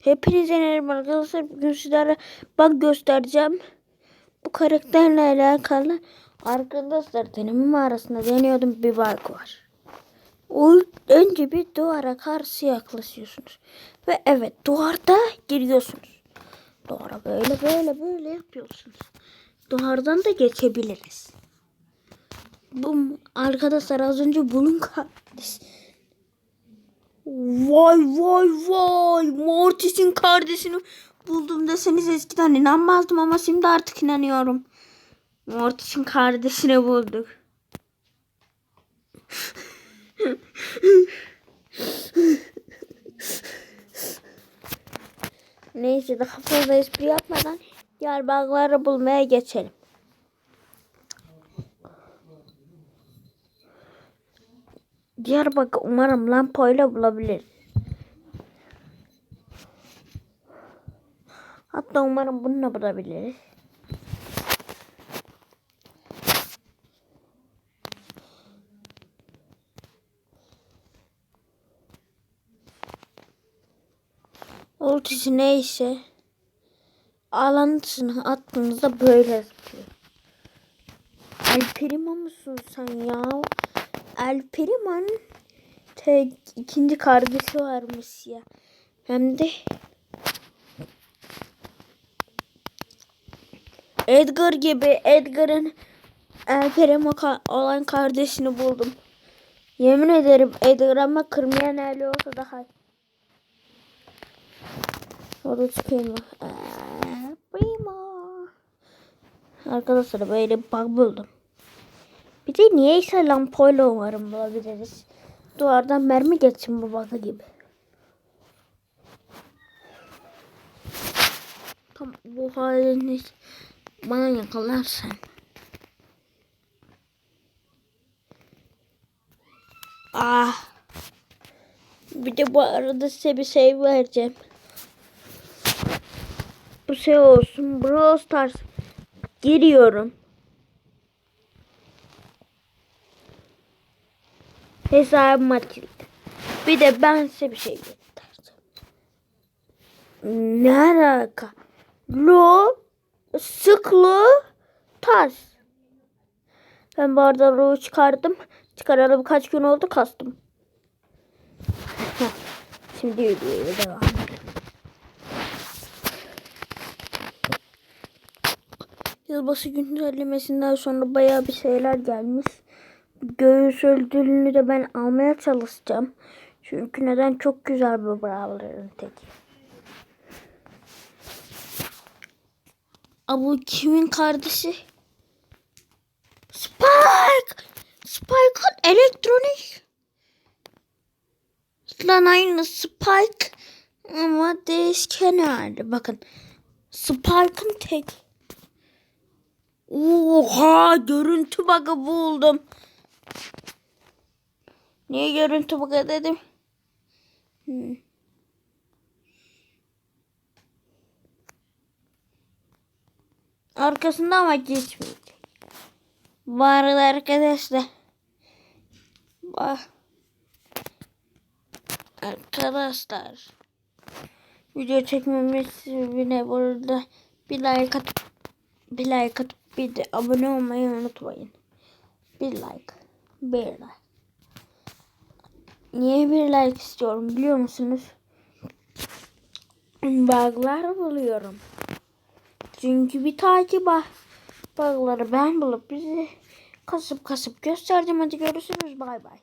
Hepinize merhaba arkadaşlar. Bugün sizlere bak göstereceğim. Bu karakterle alakalı arkadaşlar denemin arasında deniyordum bir bug var. O önce bir duvara karşı yaklaşıyorsunuz. Ve evet duvarda giriyorsunuz. Duvara böyle böyle böyle yapıyorsunuz. Duvardan da geçebiliriz. Bu arkadaşlar az önce bulun kardeş. Vay vay vay. Mortis'in kardeşini buldum deseniz eskiden inanmazdım ama şimdi artık inanıyorum. Mortis'in kardeşini bulduk. Neyse daha fazla espri yapmadan diğer bug'ları bulmaya geçelim. Bug umarım lampoyla bulabilir. Hatta umarım bununla bulabiliriz. Ultisi neyse alantısını attığınızda böyle zıplıyor. El Primo musun sen ya? El Primo'nun tek ikinci kardeşi varmış ya. Hem de Edgar gibi Edgar'ın El Primo ka- olan kardeşini buldum. Yemin ederim Edgar ama kırmayan eli olsa daha. O da çıkıyor mu? Primo. Arkadaşlar böyle bug buldum. Bir de niyeyse lampoyla umarım bulabiliriz. Duvardan mermi geçsin bu gibi. Tam bu halini bana yakalarsan. Ah. Bir de bu arada size bir şey vereceğim. Bu şey olsun. Brawl Stars giriyorum. Hesabım açıldı. Bir de ben size bir şey göstereceğim. Ne alaka? Lo, sıklı, tas. Ben bu arada Lo'yu çıkardım. Çıkaralı kaç gün oldu kastım. Şimdi videoya devam. Yılbaşı güncellemesinden sonra bayağı bir şeyler gelmiş. Göğüs ödülünü de ben almaya çalışacağım. Çünkü neden çok güzel bir brawler'ın tek. Aa, bu kimin kardeşi? Spike! Spike'ın elektronik. Lan aynı Spike ama değişken hali. Bakın. Spike'ın tek. Oha görüntü bug'ı buldum. Niye görüntü bug'ı dedim? Hmm. Arkasında ama geçmeyecek. Bu arkadaşlar. Bak. Arkadaşlar. Video çekmemiz sebebine burada bir like atıp bir like atıp bir de abone olmayı unutmayın. Bir like. Bir like. Niye bir like istiyorum biliyor musunuz? Bug'lar buluyorum. Çünkü bir takip bug- bug'ları ben bulup bizi kasıp kasıp göstereceğim. Hadi görüşürüz. Bay bay.